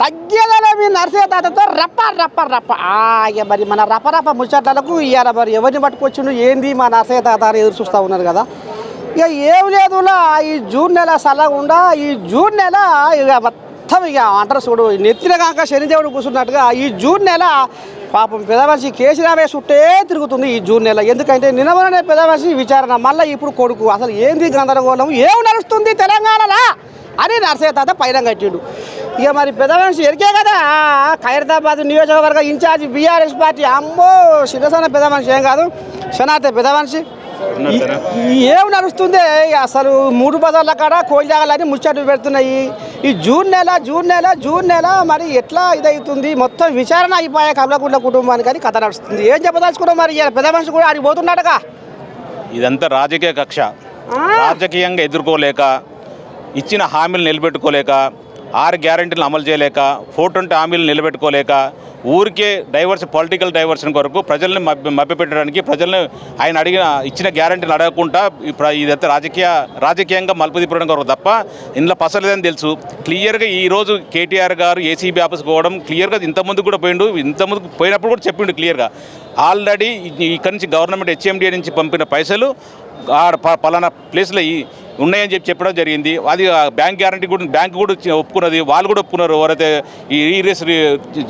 తగ్గేదలే మీ నర్సే తాతతో రప్ప రప్ప రప్ప. ఆ, ఇక మరి మన రప్ప రప్ప ముచ్చట్లకు ఇవాళ మరి. ఎవరిని పట్టుకొచ్చిండు ఏంది మా నర్సయ్య తాత అని ఎదురు చూస్తూ ఉన్నారు కదా. ఇక ఏం లేదులా ఈ జూన్ నెల సల్లగుండా ఈ జూన్ నెల ఇక మొత్తం ఇక అంటారు చూడు నెత్తిన కాక శనిదేవుడు కూర్చున్నట్టుగా ఈ జూన్ నెల పాపం పెదమనిషి కేసీరామే చుట్టే తిరుగుతుంది ఈ జూన్ నెల. ఎందుకంటే నిన్నమనే పెదమనిషి విచారణ మళ్ళీ ఇప్పుడు కొడుకు. అసలు ఏంది గందరగోళం? ఏం నడుస్తుంది తెలంగాణలో? అని నర్సయ్య తాత పైన కట్టిండు. ఇక మరి పెద్ద మనిషి ఎరికే కదా? ఖైరతాబాద్ నియోజకవర్గ ఇన్ఛార్జ్ బీఆర్ఎస్ పార్టీ. అమ్మో శిరసన పెద్ద మనిషి ఏం కాదు. శనార్థ పెద్ద మనిషి. ఏం నడుస్తుంది? అసలు మూడు బజార్ల కాడ కోయిలాగాలని ముచ్చట్లు పెడుతున్నాయి. ఈ జూన్ నెల జూన్ నెల జూన్ నెల మరి ఎట్లా ఇదవుతుంది మొత్తం విచారణ అయిపోయా కమలకుంట్ల కుటుంబానికి అని కథ నడుస్తుంది. ఏం చెప్పదలుచుకున్నాం మరి? పెద్ద మనిషి కూడా ఆడికి పోతున్నాడుగా ఇదంతా రాజకీయ కక్ష. రాజకీయంగా ఎదుర్కోలేక ఇచ్చిన హామీలు నిలబెట్టుకోలేక ఆరు గ్యారంటీలను అమలు చేయలేక ఫోర్ ట్వంటీ హామీలు నిలబెట్టుకోలేక ఊరికే డైవర్స్ పొలిటికల్ డైవర్షన్ కొరకు ప్రజల్ని మభ్యపెట్టడానికి ప్రజల్ని ఆయన అడిగిన ఇచ్చిన గ్యారంటీలు అడగకుండా ఈ ఇదంతా రాజకీయ రాజకీయంగా మలుపు తిప్పడం కొరకు తప్ప ఇందులో పసలేదని తెలుసు. క్లియర్గా ఈరోజు కేటీఆర్ గారు ఏసీబీ ఆఫీస్కి పోవడం క్లియర్గా ఇంతకుముందు కూడా పోయిండు. ఇంతకుముందు పోయినప్పుడు కూడా చెప్పిండు క్లియర్గా. ఆల్రెడీ ఇక్కడి నుంచి గవర్నమెంట్ హెచ్ఎండిఏ నుంచి పంపిన పైసలు ఆ ప- పలానా ప్లేస్లో ఈ ఉన్నాయని చెప్పి చెప్పడం జరిగింది. అది బ్యాంక్ గ్యారంటీ కూడా బ్యాంక్ కూడా ఒప్పుకున్నది. వాళ్ళు కూడా ఒప్పుకున్నారు. ఎవరైతే ఈ ఈ రేస్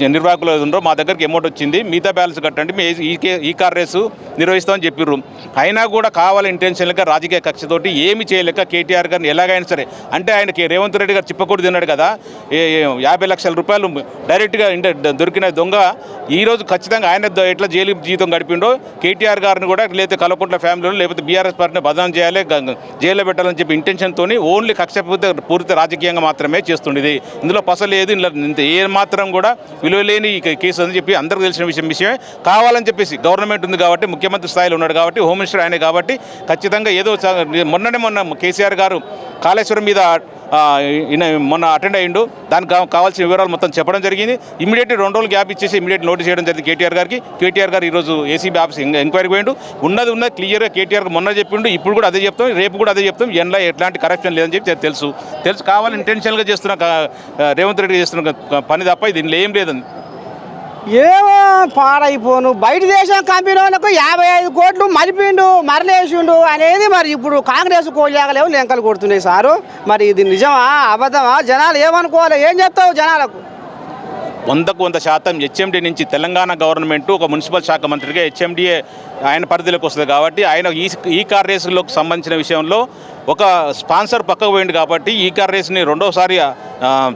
నిర్వాహకులు ఉన్నారో మా దగ్గరికి అమౌంట్ వచ్చింది. మిగతా బ్యాలెన్స్ కట్టండి. మీ ఈ కే- ఈ కార్ రేసు నిర్వహిస్తామని చెప్పిర్రు. అయినా కూడా కావాలి ఇంటెన్షన్గా రాజకీయ కక్షతోటి ఏమి చేయలేక కేటీఆర్ గారిని ఎలాగైనా సరే అంటే ఆయనకి రేవంత్ రెడ్డి గారు చిప్పకూడదు తిన్నాడు కదా ఏ యాభై లక్షల రూపాయలు డైరెక్ట్గా దొరికిన దొంగ ఈ రోజు ఖచ్చితంగా ఆయన ఎట్లా జైలు జీవితం గడిపిండో కేటీఆర్ గారిని కూడా లేకపోతే కలకుంట్ల ఫ్యామిలీలో లేకపోతే బీఆర్ఎస్ పార్టీని బదనం చేయాలి జైల్లో పెట్టాలని చెప్పి ఇంటెన్షన్తో ఓన్లీ కక్షపూర్తి పూర్తి రాజకీయంగా మాత్రమే చేస్తుండేది. ఇందులో పస లేదు ఏ మాత్రం కూడా విలువ లేని ఈ కేసు అని చెప్పి అందరికీ తెలిసిన విషయం విషయమే. కావాలని చెప్పేసి గవర్నమెంట్ ఉంది కాబట్టి ముఖ్యమంత్రి స్థాయిలో ఉన్నాడు కాబట్టి హోమ్ మినిస్టర్ కాబట్టి ఖచ్చితంగా ఏదో మొన్ననే మొన్న కేసీఆర్ గారు కాళేశ్వరం మీద మొన్న అటెండ్ అయ్యిండు. దానికి కావాల్సిన వివరాలు మొత్తం చెప్పడం జరిగింది. ఇమీడియట్ రెండు రోజులు గ్యాప్ ఇచ్చేసి ఇమీడియట్ నోటీస్ చేయడం జరిగింది కేటీఆర్ గారికి. కేటీఆర్ గారు ఈరోజు ఏసీబీ ఆఫీస్ ఎంక్వైరీ పోయిండు. ఉన్నది ఉన్నది క్లియర్గా కేటీఆర్ మొన్న చెప్పిండు. ఇప్పుడు కూడా అదే చెప్తాం. రేపు కూడా అదే చెప్తాం. ఎండ్లో ఎట్లాంటి కరప్షన్ లేదని చెప్పి తెలుసు. తెలుసు. కావాలి ఇంటెన్షనల్గా చేస్తున్న రేవంత్ రెడ్డి చేస్తున్న పని తప్ప దీనిలో ఏం లేదని ఏమో పాడైపోను. బయట దేశం కంపెనీ వాళ్ళకు యాభై ఐదు కోట్లు మరిపిండు మరలేసిండు అనేది మరి ఇప్పుడు కాంగ్రెస్ కోళ్ళేగలేవు లెంకలు కొడుతున్నాయి సారు. మరి ఇది నిజమా? అబద్ధమా? జనాలు ఏమనుకోవాలి? ఏం చెప్తావు జనాలకు? వందకు వంద శాతం హెచ్ఎండి నుంచి తెలంగాణ గవర్నమెంట్ ఒక మున్సిపల్ శాఖ మంత్రిగా హెచ్ఎండిఏ ఆయన పరిధిలోకి వస్తుంది కాబట్టి ఆయన ఈ ఈ కార్ సంబంధించిన విషయంలో ఒక స్పాన్సర్ పక్కకు పోయింది కాబట్టి ఈ కార్ రేస్ని రెండోసారి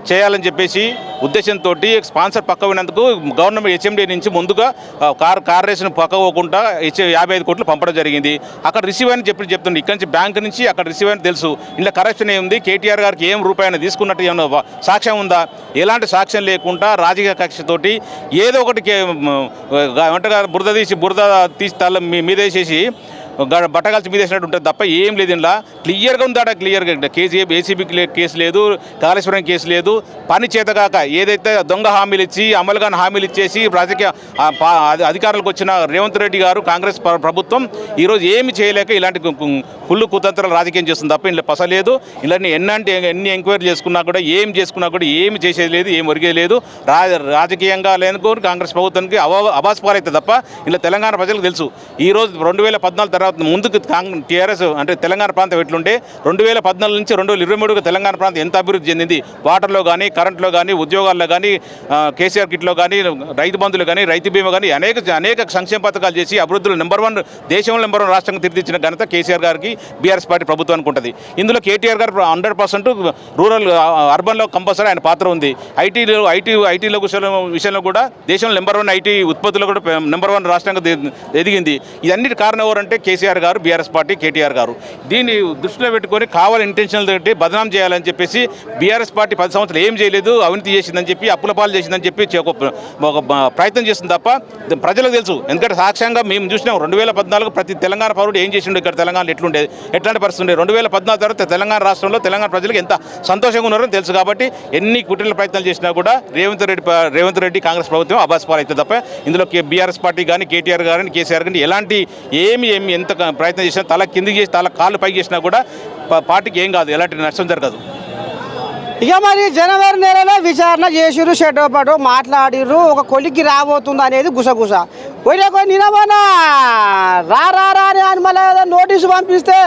చేయాలని చెప్పేసి ఉద్దేశంతో స్పాన్సర్ పక్క పోయినందుకు గవర్నమెంట్ హెచ్ఎండి నుంచి ముందుగా కార్ కార్ రేస్ని పక్క పోకుండా యాభై ఐదు కోట్లు పంపడం జరిగింది. అక్కడ రిసీవ్ అని చెప్పి చెప్తుంది ఇక్కడ నుంచి బ్యాంక్ నుంచి అక్కడ రిసీవ్ అని తెలుసు. ఇలా కరప్షన్ ఏముంది? కేటీఆర్ గారికి ఏం రూపాయన తీసుకున్నట్టు ఏమైనా సాక్ష్యం ఉందా? ఎలాంటి సాక్ష్యం లేకుండా రాజకీయ కక్షతోటి ఏదో ఒకటి వంటగా బురద తీసి బురద తీసి తల మీ మీద వేసేసి బట్టగాల్చి మీద వేసినట్టు ఉంటుంది తప్ప ఏం లేదు ఇంట్లో క్లియర్గా ఉందాడ క్లియర్గా కేసు ఏసీబీ కేసు లేదు కాళేశ్వరం కేసు లేదు. పని చేతగాక ఏదైతే దొంగ హామీలు ఇచ్చి అమలు కాని హామీలు ఇచ్చేసి రాజకీయ అధికారులకు వచ్చిన రేవంత్ రెడ్డి గారు కాంగ్రెస్ ప్రభుత్వం ఈరోజు ఏమి చేయలేక ఇలాంటి కుళ్ళు కుతంత్రాలు రాజకీయం చేస్తుంది తప్ప ఇంట్లో పసలేదు ఇలాంటి ఎన్నంటి ఎన్ని ఎంక్వైరీ చేసుకున్నా కూడా ఏం చేసుకున్నా కూడా ఏమి చేసేది లేదు ఏం ఒరిగేది లేదు. రా రాజకీయంగా లేనుకోని కాంగ్రెస్ ప్రభుత్వానికి అవ అబాస్పాలైతే తప్ప ఇలా తెలంగాణ ప్రజలకు తెలుసు. ఈ రోజు రెండు వేల పద్నాలుగు తర్వాత ముందుకు కాంగ్ టీఆర్ఎస్ అంటే తెలంగాణ ప్రాంతం ఎట్లుంటే రెండు వేల పద్నాలుగు నుంచి రెండు వేల ఇరవై మూడుకు తెలంగాణ ప్రాంతం ఎంత అభివృద్ధి చెందింది? వాటర్లో కానీ కరెంట్లో కానీ ఉద్యోగాల్లో కానీ కేసీఆర్ కిట్లో కానీ రైతు బంధులు కానీ రైతు బీమా కానీ అనేక అనేక సంక్షేమ పథకాలు చేసి అభివృద్ధిలో నెంబర్ వన్ దేశంలో నెంబర్ వన్ రాష్ట్రంగా తీర్చిదిద్దిన ఘనత కేసీఆర్ గారికి బీఆర్ఎస్ పార్టీ ప్రభుత్వానికి ఉంటుంది ఇందులో కేటీఆర్ గారు హండ్రెడ్ పర్సెంట్ రూరల్ అర్బన్లో కంపల్సరీ ఆయన పాత్ర ఉంది. ఐటీలో ఐటీ ఐటీలో విషయంలో విషయంలో కూడా దేశంలో నెంబర్ వన్ ఐటీ ఉత్పత్తులు కూడా నెంబర్ వన్ రాష్ట్రంగా ఎదిగింది. ఇదన్నిటి కారణం ఎవరంటే కేసీఆర్ గారు బీఆర్ఎస్ పార్టీ కేటీఆర్ గారు. దీన్ని దృష్టిలో పెట్టుకొని కావాలి ఇంటెన్షనల్ తోటి బదనాం చేయాలని చెప్పేసి బీఆర్ఎస్ పార్టీ పది సంవత్సరాలు ఏం చేయలేదు అవినీతి చేసిందని చెప్పి అప్పుల పాలు చేసిందని చెప్పి ఒక ప్రయత్నం చేస్తుంది తప్ప ప్రజలకు తెలుసు. ఎందుకంటే సాక్ష్యంగా మేము చూసినాం రెండు వేల పద్నాలుగు ప్రతి తెలంగాణ పౌరుడు ఏం చేసిండు ఇక్కడ తెలంగాణలో ఎట్లుండేది ఎట్లాంటి పరిస్థితి ఉండేది రెండు వేల పద్నాలుగు తర్వాత తెలంగాణ రాష్ట్రంలో తెలంగాణ ప్రజలకు ఎంత సంతోషంగా ఉన్నారో తెలుసు కాబట్టి ఎన్ని కుట్రల ప్రయత్నాలు చేసినా కూడా రేవంత్ రెడ్డి రేవంత్ రెడ్డి కాంగ్రెస్ ప్రభుత్వం అభాస్పాలు అవుతుంది తప్ప ఇందులో బీఆర్ఎస్ పార్టీ కానీ కేటీఆర్ గారిని కేసీఆర్ కానీ ఎలాంటి ఏమి ఏమి ఎంత ప్రయత్నం చేసినా తల కిందికి చేసి తల కాళ్ళు పైకి చేసినా కూడా పార్టీకి ఏం కాదు. ఎలాంటి నష్టం జరగదు. ఇక మరి జనవరి నెలలో విచారణ చేసిర్రు షెడ్డోపాటు మాట్లాడిర్రు ఒక కొలిక్కి రాబోతుంది అనేది గుసగుస. పోయినా కొన్ని నినమన్నా రా రా రా అని అని మళ్ళీ ఏదో నోటీసు పంపిస్తే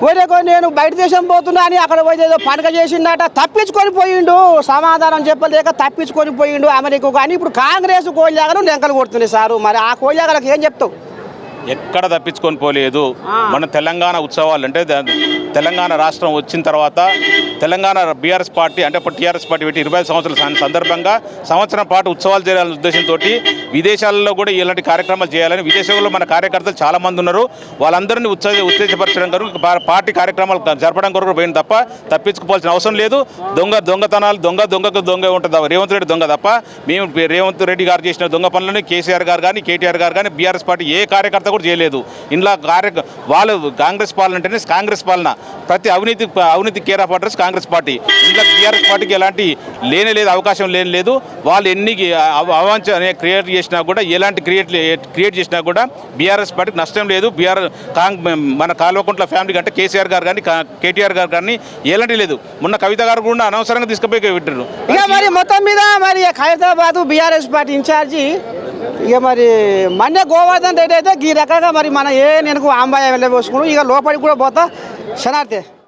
పోయినా కొన్ని నేను బయట దేశం పోతున్నా అని అక్కడ పోయి ఏదో పనక చేసిండట. తప్పించుకొని పోయిండు. సమాధానం చెప్పలేక తప్పించుకొని పోయిండు అమెరికా కానీ ఇప్పుడు కాంగ్రెస్ కోళ్ళాగలు లెంకలు కొడుతుంది సారు. మరి ఆ కోళ్ళాగలకు ఏం చెప్తావు? ఎక్కడ తప్పించుకొని పోలేదు. మన తెలంగాణ ఉత్సవాలు అంటే ద- తెలంగాణ రాష్ట్రం వచ్చిన తర్వాత తెలంగాణ బీఆర్ఎస్ పార్టీ అంటే ఇప్పుడు టీఆర్ఎస్ పార్టీ పెట్టి ఇరవై సంవత్సరాల సందర్భంగా సంవత్సరం పాటు ఉత్సవాలు చేయాలనే ఉద్దేశంతో విదేశాలలో కూడా ఇలాంటి కార్యక్రమాలు చేయాలని విదేశాల్లో మన కార్యకర్తలు చాలామంది ఉన్నారు. వాళ్ళందరినీ ఉత్సాహ ఉత్తేజపరచడం కొరకు పార్టీ కార్యక్రమాలు జరపడం కొరకు పోయిన తప్ప తప్పించుకోవాల్సిన అవసరం లేదు. దొంగ దొంగతనాలు దొంగ దొంగకు దొంగ ఉంటుంది. రేవంత్ రెడ్డి దొంగ తప్ప మేము రేవంత్ రెడ్డి గారు చేసిన దొంగ పనులను కేసీఆర్ గారు కానీ కేటీఆర్ గారు కానీ బీఆర్ఎస్ పార్టీ ఏ కార్యకర్త కూడా చేయలేదు. ఇలా కార్య వాళ్ళు కాంగ్రెస్ పాలన అంటేనే కాంగ్రెస్ పాలన. ప్రతి అవినీతి అవినీతి care of address Congress party. ఇంకా బీఆర్ఎస్ పార్టీకి ఎలాంటి లేనే లేదు అవకాశం లేని లేదు. వాళ్ళు ఎన్ని అవ- అవాంఛ క్రియేట్ చేసినా కూడా ఎలాంటి క్రియేట్ క్రియేట్ చేసినా కూడా బీఆర్ఎస్ పార్టీకి నష్టం లేదు. బీఆర్ కాంగ్ మన కాల్వకుంట్ల ఫ్యామిలీ అంటే కేసీఆర్ గారు కానీ కేటీఆర్ గారు కానీ ఎలాంటి లేదు. మొన్న కవిత గారు కూడా అనవసరంగా తీసుకుపోయి పెట్టారు ఇక మరి మొత్తం మీద మరి ఖైరతాబాద్ బీఆర్ఎస్ పార్టీ ఇన్ఛార్జి ఇక మరి మన్య గోవర్ధన్ రెడ్డి అయితే ఈ రకంగా మరి మన ఏ నేను ఆంబాయ వెళ్ళబోసుకున్నాం ఇక లోపలికి కూడా పోతా Şanardı.